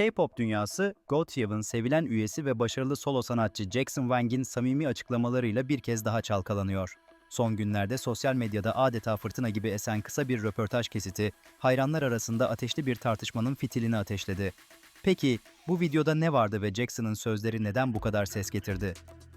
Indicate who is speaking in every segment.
Speaker 1: K-pop dünyası, GOT7'ın sevilen üyesi ve başarılı solo sanatçı Jackson Wang'in samimi açıklamalarıyla bir kez daha çalkalanıyor. Son günlerde sosyal medyada adeta fırtına gibi esen kısa bir röportaj kesiti, hayranlar arasında ateşli bir tartışmanın fitilini ateşledi. Peki, bu videoda ne vardı ve Jackson'ın sözleri neden bu kadar ses getirdi?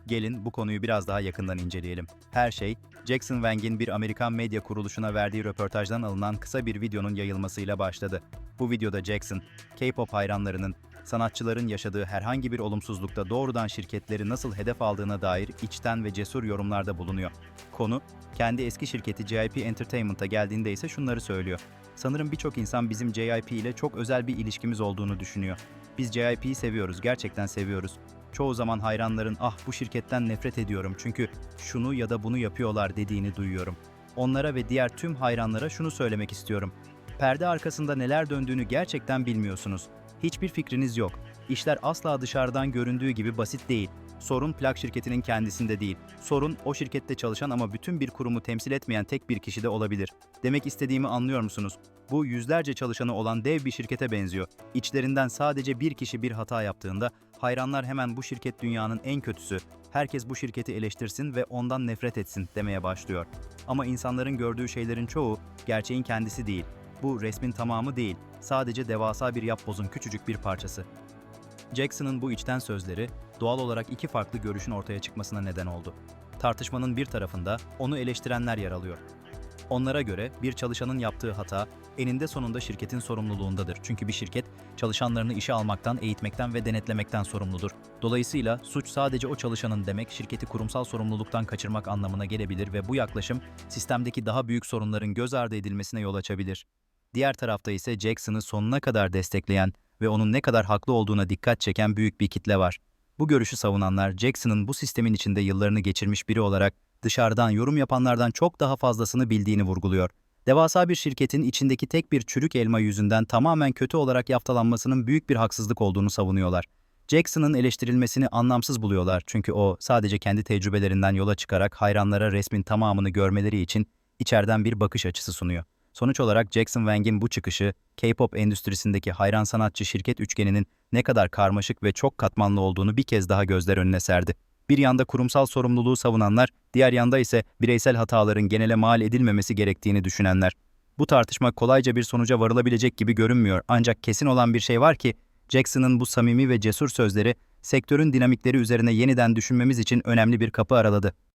Speaker 1: Gelin bu konuyu biraz daha yakından inceleyelim. Her şey, Jackson Wang'in bir Amerikan medya kuruluşuna verdiği röportajdan alınan kısa bir videonun yayılmasıyla başladı. Bu videoda Jackson, K-pop hayranlarının, sanatçıların yaşadığı herhangi bir olumsuzlukta doğrudan şirketleri nasıl hedef aldığına dair içten ve cesur yorumlarda bulunuyor. Konu, kendi eski şirketi JYP Entertainment'a geldiğinde ise şunları söylüyor. Sanırım birçok insan bizim JYP ile çok özel bir ilişkimiz olduğunu düşünüyor. Biz JYP'yi seviyoruz, gerçekten seviyoruz. Çoğu zaman hayranların ah bu şirketten nefret ediyorum çünkü şunu ya da bunu yapıyorlar dediğini duyuyorum. Onlara ve diğer tüm hayranlara şunu söylemek istiyorum. Perde arkasında neler döndüğünü gerçekten bilmiyorsunuz. Hiçbir fikriniz yok. İşler asla dışarıdan göründüğü gibi basit değil. Sorun plak şirketinin kendisinde değil. Sorun o şirkette çalışan ama bütün bir kurumu temsil etmeyen tek bir kişide olabilir. Demek istediğimi anlıyor musunuz? Bu yüzlerce çalışanı olan dev bir şirkete benziyor. İçlerinden sadece bir kişi bir hata yaptığında hayranlar hemen bu şirket dünyanın en kötüsü, herkes bu şirketi eleştirsin ve ondan nefret etsin demeye başlıyor. Ama insanların gördüğü şeylerin çoğu gerçeğin kendisi değil. Bu resmin tamamı değil, sadece devasa bir yapbozun küçücük bir parçası. Jackson'ın bu içten sözleri doğal olarak iki farklı görüşün ortaya çıkmasına neden oldu. Tartışmanın bir tarafında onu eleştirenler yer alıyor. Onlara göre bir çalışanın yaptığı hata eninde sonunda şirketin sorumluluğundadır. Çünkü bir şirket çalışanlarını işe almaktan, eğitmekten ve denetlemekten sorumludur. Dolayısıyla suç sadece o çalışanın demek şirketi kurumsal sorumluluktan kaçırmak anlamına gelebilir ve bu yaklaşım sistemdeki daha büyük sorunların göz ardı edilmesine yol açabilir. Diğer tarafta ise Jackson'ı sonuna kadar destekleyen ve onun ne kadar haklı olduğuna dikkat çeken büyük bir kitle var. Bu görüşü savunanlar Jackson'ın bu sistemin içinde yıllarını geçirmiş biri olarak dışarıdan yorum yapanlardan çok daha fazlasını bildiğini vurguluyor. Devasa bir şirketin içindeki tek bir çürük elma yüzünden tamamen kötü olarak yaftalanmasının büyük bir haksızlık olduğunu savunuyorlar. Jackson'ın eleştirilmesini anlamsız buluyorlar çünkü o sadece kendi tecrübelerinden yola çıkarak hayranlara resmin tamamını görmeleri için içeriden bir bakış açısı sunuyor. Sonuç olarak Jackson Wang'in bu çıkışı, K-pop endüstrisindeki hayran sanatçı şirket üçgeninin ne kadar karmaşık ve çok katmanlı olduğunu bir kez daha gözler önüne serdi. Bir yanda kurumsal sorumluluğu savunanlar, diğer yanda ise bireysel hataların genele mal edilmemesi gerektiğini düşünenler. Bu tartışma kolayca bir sonuca varılabilecek gibi görünmüyor ancak kesin olan bir şey var ki Jackson'ın bu samimi ve cesur sözleri sektörün dinamikleri üzerine yeniden düşünmemiz için önemli bir kapı araladı.